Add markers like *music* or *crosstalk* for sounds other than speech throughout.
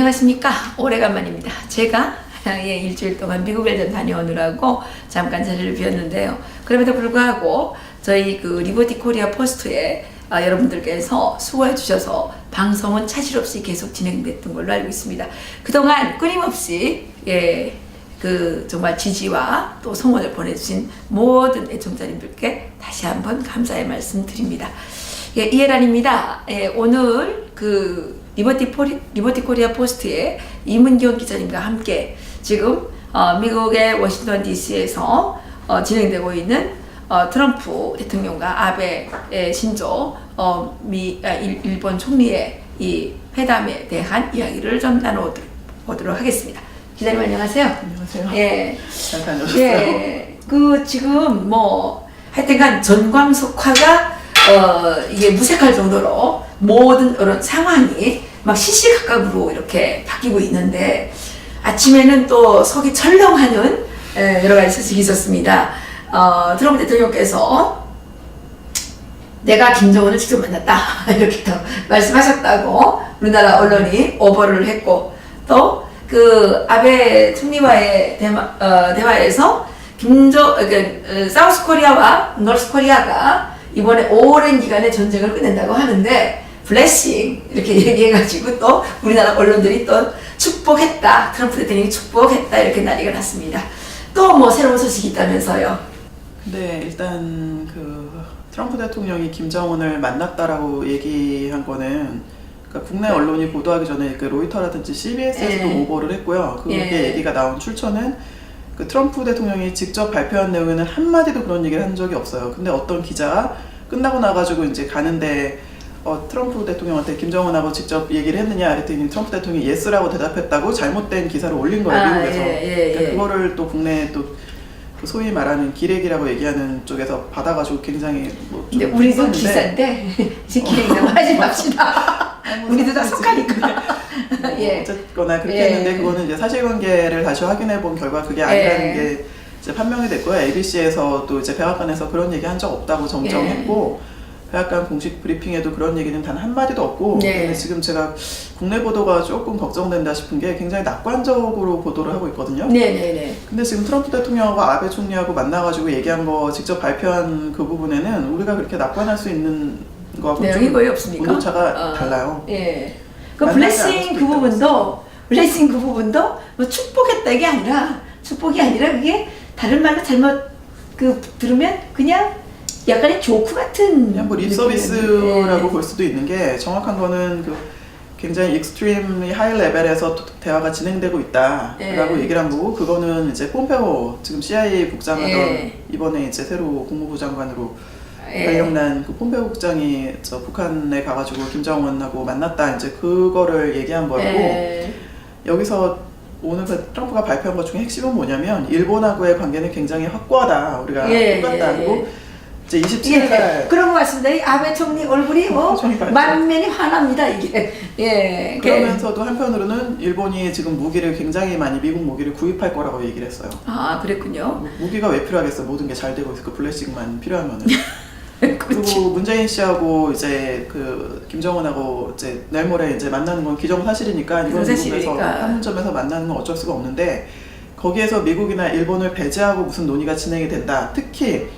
안녕하십니까. 오래간만입니다. 제가 예, 일주일 동안 미국에 좀 다녀오느라고 잠깐 자리를 비웠는데요. 그럼에도 불구하고 저희 그 리버티 코리아 포스트에 아, 여러분들께서 수고해 주셔서 방송은 차질 없이 계속 진행됐던 걸로 알고 있습니다. 그동안 끊임없이 예, 그 정말 지지와 또 성원을 보내주신 모든 애청자님들께 다시 한번 감사의 말씀 드립니다. 예, 이해란입니다. 예, 오늘 그 리버티, 포리, 리버티 코리아 포스트의 이문경 기자님과 함께 지금 어, 미국의 워싱턴 DC에서 어, 진행되고 있는 어, 트럼프 대통령과 아베의 신조 어, 미, 아, 일, 일본 총리의 이 회담에 대한 이야기를 좀 나눠보도록 하겠습니다. 기자님 안녕하세요. 안녕하세요. 예. 잘 다녀오셨어요? 예, 그 지금 뭐 하여튼간 전광석화가 어 이게 무색할 정도로 모든 그런 상황이 막 시시각각으로 이렇게 바뀌고 있는데 아침에는 또 속이 철렁하는 예, 여러 가지 소식이 있었습니다. 어, 트럼프 대통령께서 내가 김정은을 직접 만났다 *laughs* 이렇게 또 말씀하셨다고 우리나라 언론이 오버를 했고 또 그 아베 총리와의 대화, 어, 대화에서 김정 그, 어, 사우스 코리아와 노스 코리아가 이번에 오랜 기간의 전쟁을 끝낸다고 하는데 블레싱 이렇게 *laughs* 얘기해가지고 또 우리나라 언론들이 또 축복했다 트럼프 대통령이 축복했다 이렇게 난리가 났습니다. 또 뭐 새로운 소식이 있다면서요? 네, 일단 그 트럼프 대통령이 김정은을 만났다라고 얘기한 거는 그러니까 국내 언론이 보도하기 전에 그 로이터라든지 CBS에서도 예. 오버를 했고요. 그게 예. 얘기가 나온 출처는 그 트럼프 대통령이 직접 발표한 내용에는 한 마디도 그런 얘기를 한 적이 없어요. 근데 어떤 기자가 끝나고 나가지고 이제 가는데 어, 트럼프 대통령한테 김정은하고 직접 얘기를 했느냐 그랬더니 트럼프 대통령이 예스라고 대답했다고 잘못된 기사를 올린 거예요 아, 미국에서. 예, 예, 그러니까 예. 그거를 또 국내 또그 소위 말하는 기레기라고 얘기하는 쪽에서 받아가지고 굉장히 뭐좀 근데 우리도 했었는데 기사인데 *laughs* 시키는 거 하지 맙시다. *laughs* 우리도 다 속하니까. 뭐 *laughs* 예. 어쨌거나 그렇게 예. 했는데 그거는 이제 사실관계를 다시 확인해 본 결과 그게 아니라는 예. 게 이제 판명이 됐고요. ABC에서도 이제 백악관에서 그런 얘기 한 적 없다고 정정했고 예. 백악관 공식 브리핑에도 그런 얘기는 단 한 마디도 없고 네. 지금 제가 국내 보도가 조금 걱정된다 싶은 게 굉장히 낙관적으로 보도를 하고 있거든요. 네네네. 근데 지금 트럼프 대통령하고 아베 총리하고 만나가지고 얘기한 거 직접 발표한 그 부분에는 우리가 그렇게 낙관할 수 있는 거하고 내용이 좀 거의 없습니까? 온도차가 어. 달라요. 예. 그 블레싱 그 부분도 블레싱 그 부분도 뭐 축복했다 이게 아니라 축복이 아니라 그게 다른 말로 잘못 그 들으면 그냥 약간의 조크 같은 그냥 뭐. 립서비스라고 볼 수도 있는 게 정확한 거는 그 굉장히 익스트림이 하이 레벨에서 또 대화가 진행되고 있다라고 예. 얘기를 한 거고 그거는 이제 폼페오 지금 CIA 국장하던 예. 이번에 이제 새로 국무부 장관으로 예. 발령난 그 폼페오 국장이 저 북한에 가가지고 김정은하고 만났다 이제 그거를 얘기한 거고 예. 여기서 오늘 그 트럼프가 발표한 것 중에 핵심은 뭐냐면 일본하고의 관계는 굉장히 확고하다 우리가 예, 똑같다 예, 그리고 이제 예, 27일 그런 것 같습니다. 이 아베 총리 얼굴이 뭐 표정이 밝죠. 만면이 환합니다 이게. 예. 그러면서도 한편으로는 일본이 지금 무기를 굉장히 많이 미국 무기를 구입할 거라고 얘기를 했어요. 아 그랬군요. 무기가 왜 필요하겠어? 모든 게 잘 되고 있어. 그 블레싱만 필요하면은. *laughs* 그렇지. 그리고 문재인 씨하고 이제 그 김정은하고 이제 내일 모레 이제 만나는 건 기정사실이니까 이건 미국에서 기정사실이니까. 판문점에서 만나는 건 어쩔 수가 없는데 거기에서 미국이나 일본을 배제하고 무슨 논의가 진행이 된다. 특히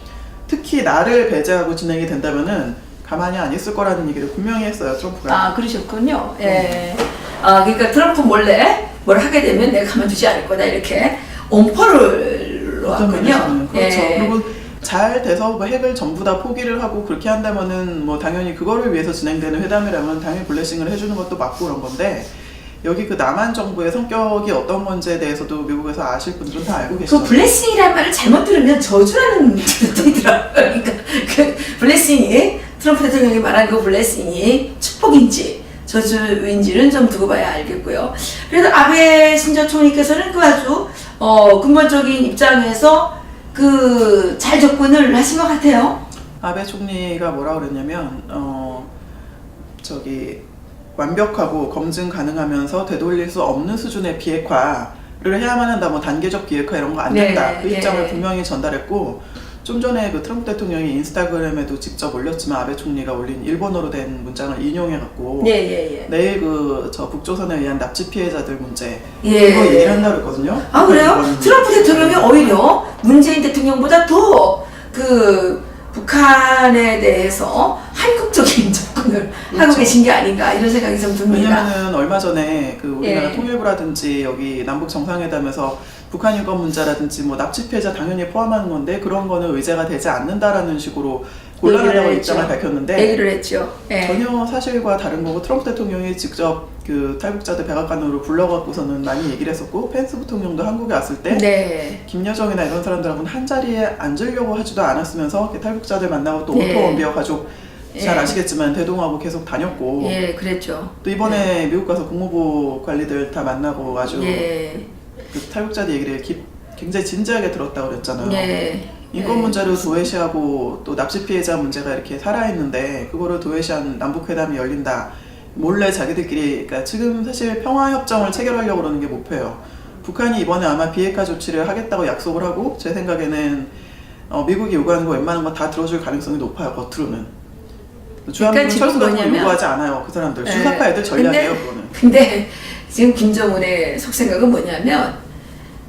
특히 나를 배제하고 진행이 된다면은 가만히 안 있을 거라는 얘기를 분명히 했어요. 트럼프가. 아 그러셨군요. 예. 아 그러니까 트럼프 몰래 뭘 하게 되면 내가 가만두지 않을 거다 이렇게 엄포를 놓았군요. 어쩌면 그렇죠. 예. 그리고 잘 돼서 뭐 핵을 전부 다 포기를 하고 그렇게 한다면은 뭐 당연히 그거를 위해서 진행되는 회담이라면 당연히 블레싱을 해주는 것도 맞고 그런 건데 여기 그 남한 정부의 성격이 어떤 건지에 대해서도 미국에서 아실 분들은 다 알고 계시죠. 그 블레싱이라는 말을 잘못 들으면 저주라는 *laughs* 뜻이 들어요. 그러니까 그 블레싱이 트럼프 대통령이 말한 그 블레싱이 축복인지 저주인지는 좀 두고 봐야 알겠고요. 그래도 아베 신조 총리께서는 그 아주 어, 근본적인 입장에서 그 잘 접근을 하신 것 같아요. 아베 총리가 뭐라 그랬냐면 어 저기 완벽하고 검증 가능하면서 되돌릴 수 없는 수준의 비핵화를 해야만 한다. 뭐 단계적 비핵화 이런 거안 네, 된다. 그 예. 입장을 분명히 전달했고 좀 전에 그 트럼프 대통령이 인스타그램에도 직접 올렸지만 아베 총리가 올린 일본어로 된 문장을 인용해 갖고 예, 예, 예. 내일 그 저 북조선에 의한 납치 피해자들 문제 예. 이거 얘기를 한다고 그랬거든요. 아 그래요? 이거는 트럼프 대통령이 오히려 문재인 대통령보다 더 그 북한에 대해서 한국적인 *laughs* 접근을 하고 그렇죠. 계신 게 아닌가 이런 생각이 좀 듭니다. 왜냐면은 얼마 전에 그 우리나라 예. 통일부라든지 여기 남북 정상회담에서 북한 인권 문제라든지 뭐 납치 피해자 당연히 포함하는 건데 그런 거는 의제가 되지 않는다라는 식으로 곤란하다고 입장을. 밝혔는데 얘기를 했죠. 예. 전혀 사실과 다른 거고 트럼프 대통령이 직접 그 탈북자들 백악관으로 불러갖고서는 많이 얘기를 했었고 펜스 부통령도 한국에 왔을 때 네. 김여정이나 이런 사람들하고는 한 자리에 앉으려고 하지도 않았으면서 이렇게 탈북자들 만나고 또 네. 오토 원비어 가족 잘 예. 아시겠지만 대동하고 계속 다녔고 예, 그랬죠. 또 이번에 미국 가서 국무부 관리들 다 만나고 아주 예. 그 탈북자들 얘기를 기- 굉장히 진지하게 들었다고 그랬잖아요. 예. 인권 예. 문제로 도외시하고 또 납치 피해자 문제가 이렇게 살아있는데 그거를 도외시한 남북회담이 열린다. 몰래 자기들끼리 그러니까 지금 사실 평화협정을 체결하려고 그러는 게 목표예요. 북한이 이번에 아마 비핵화 조치를 하겠다고 약속을 하고 제 생각에는 어, 미국이 요구하는 거 웬만한 거 다 들어줄 가능성이 높아요. 겉으로는. 주한미군 지금 철수 같은 거 뭐냐면- 요구하지 않아요. 그 사람들. 예. 주사파 애들 전략이에요. 근데- 그거는. 근데 지금 김정은의 속생각은 뭐냐면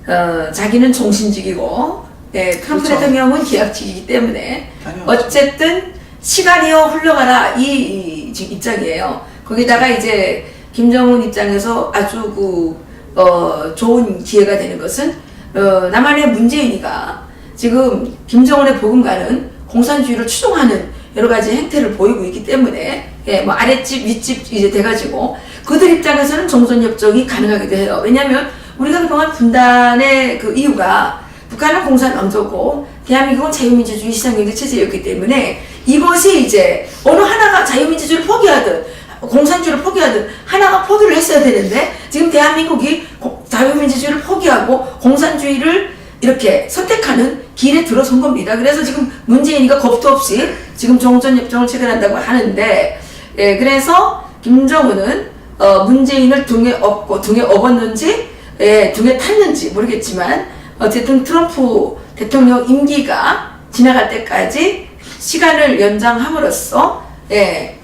어, 자기는 종신직이고 예, 트럼프 그렇죠. 대통령은 계약직이기 때문에 당연하죠. 어쨌든 시간이요 흘러가라 이, 이 입장이에요. 거기다가 이제 김정은 입장에서 아주 그 어, 좋은 기회가 되는 것은 어, 남한의 문재인이가 지금 김정은의 보금가는 공산주의를 추종하는 여러 가지 행태를 보이고 있기 때문에 예, 뭐 아랫집 윗집 이제 돼가지고 그들 입장에서는 종전협정이 가능하기도 해요. 왜냐하면 우리가 그동안 분단의 그 이유가 북한은 공산 왕조고 대한민국은 자유민주주의 시장경제 체제였기 때문에 이것이 이제 어느 하나가 자유민주주의를 포기하든 공산주의를 포기하든 하나가 포기를 했어야 되는데 지금 대한민국이 고- 자유민주주의를 포기하고 공산주의를 이렇게 선택하는 길에 들어선 겁니다. 그래서 지금 문재인이가 겁도 없이 지금 종전협정을 체결한다고 하는데 예, 그래서 김정은은 어, 문재인을 등에 업고 등에 업었는지 예, 등에 탔는지 모르겠지만 어쨌든 트럼프 대통령 임기가 지나갈 때까지 시간을 연장함으로써 예,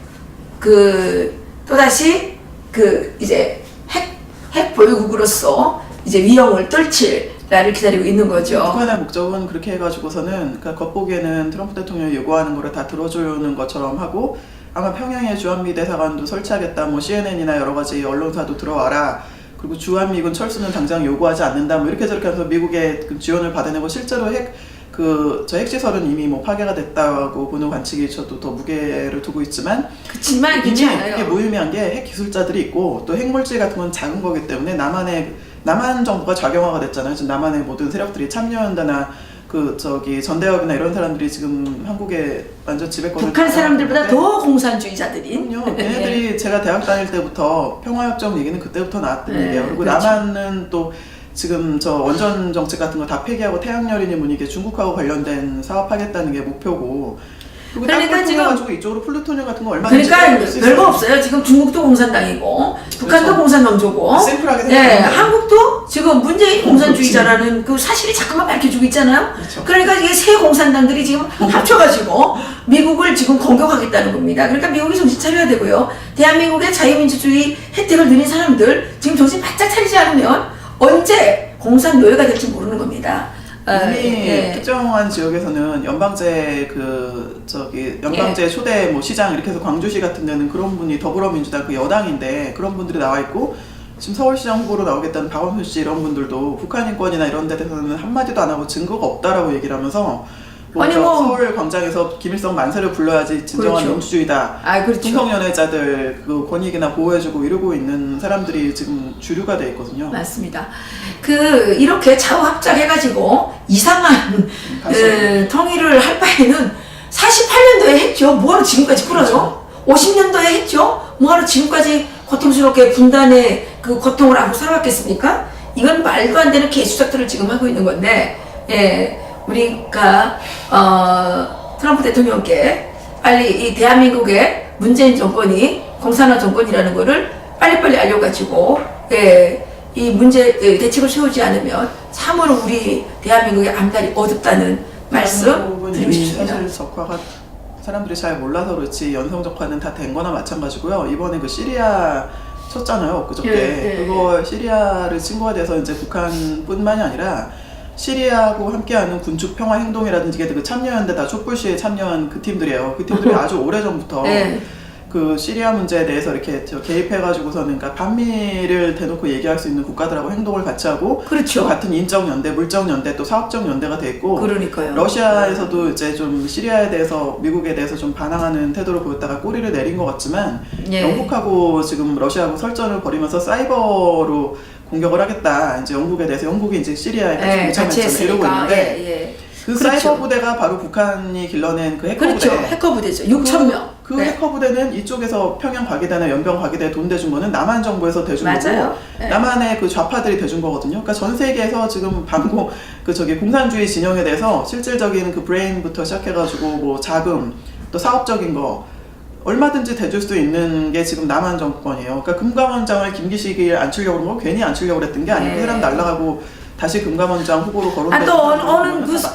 그 또다시 그 이제 핵, 핵 보유국으로서 이제 위용을 떨칠 날을 기다리고 있는 거죠. 북한의 목적은 그렇게 해가지고서는 그러니까 겉보기에는 트럼프 대통령이 요구하는 거를 다 들어주는 것처럼 하고 아마 평양에 주한미 대사관도 설치하겠다 뭐 CNN이나 여러 가지 언론사도 들어와라 그리고 주한미군 철수는 당장 요구하지 않는다 뭐 이렇게 저렇게 해서 미국의 그 지원을 받아내고 실제로 핵 그 저 핵시설은 이미 뭐 파괴가 됐다고 보는 관측이 저도 더 무게를 두고 있지만 그렇지만 이미 괜찮아요. 그게 무의미한 게 핵 기술자들이 있고 또 핵물질 같은 건 작은 거기 때문에 남한의 남한 정부가 작용화가 됐잖아요. 지금 남한의 모든 세력들이 참여연대나 그 저기 전대협이나 이런 사람들이 지금 한국에 완전 지배권을 북한 사람들보다 더 공산주의자들인. 그럼요. *laughs* 얘네들이 제가 대학 다닐 때부터 평화협정 얘기는 그때부터 나왔던 네, 얘기예요. 그리고 그렇죠. 남한은 또 지금 저 원전 정책 같은 거 다 폐기하고 태양열이니 뭐니 이게 중국하고 관련된 사업하겠다는 게 목표고. 그리고 그러니까 지금- 통해가지고 이쪽으로 플루토늄 같은 거 얼마든지 그러니까. 별거 없어요. 지금 중국도 공산당이고 북한도 그렇죠. 공산당조고. 심플하게 네, 생각하면 한국도 지금 문재인 공산주의자라는 그 사실이 자꾸만 밝혀주고 있잖아요. 그렇죠. 그러니까 이게 세 공산당들이 지금 합쳐가지고 미국을 지금 공격하겠다는 겁니다. 그러니까 미국이 정신 차려야 되고요. 대한민국의 자유민주주의 혜택을 누린 사람들 지금 정신 바짝 차리지 않으면 언제 공산 노예가 될지 모르는 겁니다. 어, 이미 예. 특정한 지역에서는 연방제 그 저기 연방제 예. 초대 뭐 시장 이렇게 해서 광주시 같은 데는 그런 분이 더불어민주당 그 여당인데 그런 분들이 나와 있고 지금 서울시장 후보로 나오겠다는 박원순 씨 이런 분들도 북한 인권이나 이런 데 대해서는 한마디도 안 하고 증거가 없다라고 얘기를 하면서 뭐 아니, 저 뭐- 서울 광장에서 김일성 만세를 불러야지 진정한 그렇죠. 민주주의다. 아 그렇죠. 동성연애자들 그 권익이나 보호해주고 이러고 있는 사람들이 지금 주류가 돼 있거든요. 맞습니다. 그 이렇게 좌우합작해가지고 이상한. 에, 통일을 할 바에는 48년도에 했죠. 뭐하러 지금까지 끌어요? 50년도에 했죠. 뭐하러 지금까지 고통스럽게 분단의 그 고통을 안고 살아왔겠습니까? 이건 말도 안 되는 개수작들을 지금 하고 있는 건데, 예, 우리가 어, 트럼프 대통령께 빨리 이 대한민국의 문재인 정권이 공산화 정권이라는 거를 빨리빨리 알려가지고, 예, 이 문제 예, 대책을 세우지 않으면 참으로 우리 대한민국의 앞날이 어둡다는 말씀 부분 드리고 싶습니다. 사실 적화가 사람들이 잘 몰라서 그렇지 연성 적화는 다 된 거나 마찬가지고요. 이번에 그 시리아 쳤잖아요, 그저께. 예, 예. 그거 시리아를 친구가 돼서 이제 북한뿐만이 아니라 시리아하고 함께하는 군축 평화 행동이라든지 그 참여연대 다 촛불 시에 참여한 그 팀들이에요. 그 팀들이 아주 오래 전부터 네. 그 시리아 문제에 대해서 이렇게 저 개입해가지고서는 그러니까 반미를 대놓고 얘기할 수 있는 국가들하고 행동을 같이 하고 또 그렇죠. 같은 인적 연대, 물적 연대, 또 사업적 연대가 돼 있고 그러니까요. 러시아에서도 이제 좀 시리아에 대해서 미국에 대해서 좀 반항하는 태도를 보였다가 꼬리를 내린 것 같지만 예. 영국하고 지금 러시아하고 설전을 벌이면서 사이버로 공격을 하겠다. 이제 영국에 대해서 영국이 이제 시리아에 예, 같이 같이 동참했잖아요. 이러고. 있는데 예, 예. 그 그렇죠. 사이버 부대가 바로 북한이 길러낸 그 해커 그렇죠. 부대. 해커 부대죠. 6천 명. 그 네. 해커 부대는 이쪽에서 평양 과기대나 연병 과기대에 돈 대준 거는 남한 정부에서 대준 맞아요. 거고 네. 남한의 그 좌파들이 대준 거거든요. 그러니까 전 세계에서 지금 반공 그 저기 공산주의 진영에 대해서 실질적인 그 브레인부터 시작해가지고 뭐 자금 또 사업적인 거 얼마든지 대줄 수 있는 게 지금 남한 정권이에요. 그러니까 금감원장을 김기식이 안 치려고 그런 거 괜히 안 치려고 그랬던 게 아니고 네. 그 사람 날라가고 다시 금감원장 후보로 거론된 아, 또 어느, 어느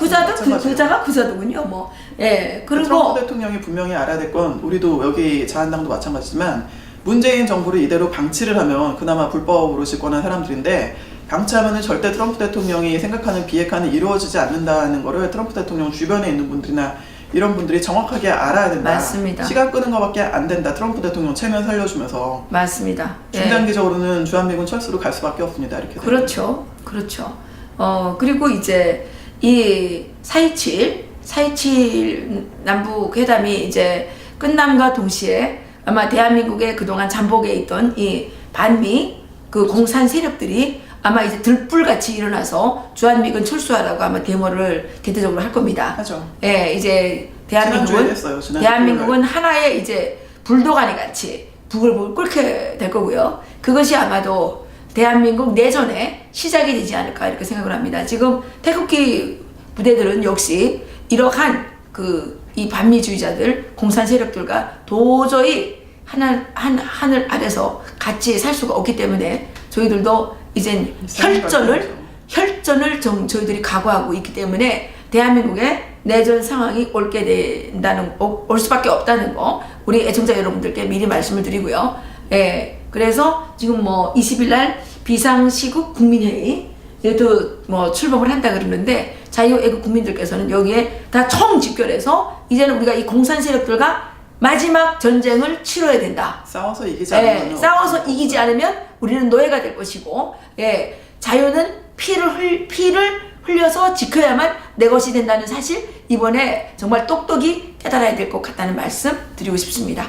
사람은 그, 그. 그자가 그자더군요. 뭐. 예. 트럼프 그리고 대통령이 분명히 알아야 될 건 우리도 여기 자한당도 마찬가지지만 문재인 정부를 이대로 방치를 하면 그나마 불법으로 집권한 사람들인데 방치하면은 절대 트럼프 대통령이 생각하는 비핵화는 이루어지지 않는다는 거를 트럼프 대통령 주변에 있는 분들이나 이런 분들이 정확하게 알아야 된다. 맞습니다. 시간 끄는 것밖에 안 된다. 트럼프 대통령 체면 살려주면서 맞습니다. 예. 중장기적으로는 주한미군 철수로 갈 수밖에 없습니다. 이렇게 되면. 그렇죠. 그렇죠. 어, 그리고 이제 이 4.27, 4.27 남북 회담이 이제 끝남과 동시에 아마 대한민국의 그동안 잠복해 있던 이 반미 그 공산 세력들이 아마 이제 들불같이 일어나서 주한미군 철수하라고 아마 데모를 대대적으로 할 겁니다. 하죠. 예, 이제 지난주에 대한민국은 했어요. 지난 대한민국은 하나의 이제 불도가니 같이 북을 끓게 될 거고요. 그것이 아마도 대한민국 내전의 시작이 되지 않을까 이렇게 생각을 합니다. 지금 태극기 부대들은 역시 이러한 그 이 반미주의자들 공산 세력들과 도저히 한 하늘 아래서 같이 살 수가 없기 때문에 저희들도 이젠 혈전을 혈전을 좀 저희들이 각오하고 있기 때문에 대한민국의 내전 상황이 올게 된다는 올- 올 수밖에 없다는 거 우리 애청자 여러분들께 미리 말씀을 드리고요. 예. 그래서 지금 뭐 20일 날 비상시국 국민회의 얘도 뭐 출범을 한다 그러는데 자유애국 국민들께서는 여기에 다 총 집결해서 이제는 우리가 이 공산 세력들과 마지막 전쟁을 치러야 된다. 싸워서 이기지 예, 않으면 싸워서 이기지 않으면 우리는 노예가 될 것이고, 예, 자유는 피를 흘, 피를 흘려서 지켜야만 내 것이 된다는 사실 이번에 정말 똑똑히 깨달아야 될 것 같다는 말씀 드리고 싶습니다.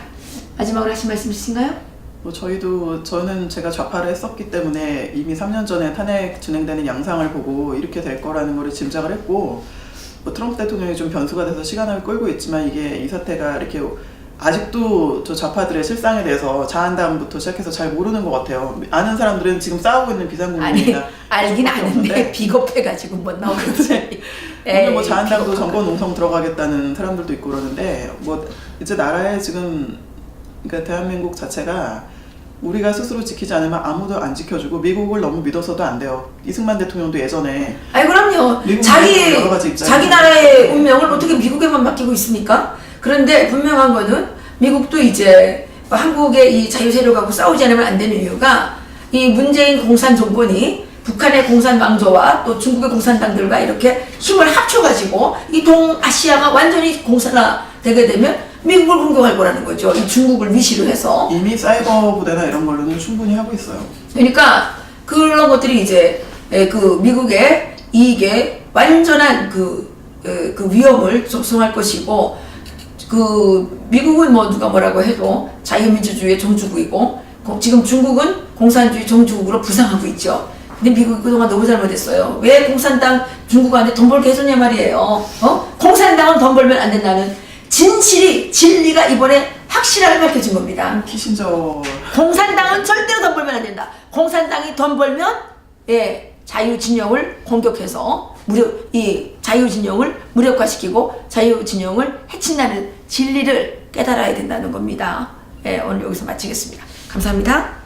마지막으로 하신 말씀 있으신가요? 뭐 저희도 저는 제가 좌파를 했었기 때문에 이미 3년 전에 탄핵 진행되는 양상을 보고 이렇게 될 거라는 거를 짐작을 했고 뭐 트럼프 대통령이 좀 변수가 돼서 시간을 끌고 있지만 이게 이 사태가 이렇게 아직도 저 좌파들의 실상에 대해서 자한당부터 시작해서 잘 모르는 것 같아요. 아는 사람들은 지금 싸우고 있는 비상국민이나 알긴 아는데 비겁해가지고 못 나오겠지. *laughs* 오늘 뭐 비겁하고. 정권 농성 들어가겠다는 사람들도 있고 그러는데 뭐 이제 나라에 지금 그러니까 대한민국 자체가 우리가 스스로 지키지 않으면 아무도 안 지켜주고 미국을 너무 믿어서도 안 돼요. 이승만 대통령도 예전에 아니 그럼요. 자기 자기 나라의 운명을 어떻게 미국에만 맡기고 있습니까? 그런데 분명한 거는 미국도 이제 한국의 이 자유 세력하고 싸우지 않으면 안 되는 이유가 이 문재인 공산 정권이 북한의 공산 왕조와 또 중국의 공산당들과 이렇게 힘을 합쳐가지고 이 동아시아가 완전히 공산화 되게 되면 미국을 공격할 거라는 거죠. 이 중국을 위시로 해서. 이미 사이버 부대나 이런 걸로는 충분히 하고 있어요. 그러니까 그런 것들이 이제 에, 그 미국의 이익에 완전한 그, 에, 그 위험을 조성할 것이고 그 미국은 뭐 누가 뭐라고 해도 자유민주주의의 종주국이고 고- 지금 중국은 공산주의 종주국으로 부상하고 있죠. 근데 미국이 그동안 너무 잘못했어요. 왜 공산당 중국한테 돈 벌게 해줬냐 말이에요. 어? 공산당은 돈 벌면 안 된다는 진실이 진리가 이번에 확실하게 밝혀진 겁니다. 키신저 공산당은 절대로 돈 벌면 안 된다. 공산당이 돈 벌면 예 자유 진영을 공격해서 무력 이 자유 진영을 무력화시키고 자유 진영을 해친다는 진리를 깨달아야 된다는 겁니다. 예 오늘 여기서 마치겠습니다. 감사합니다.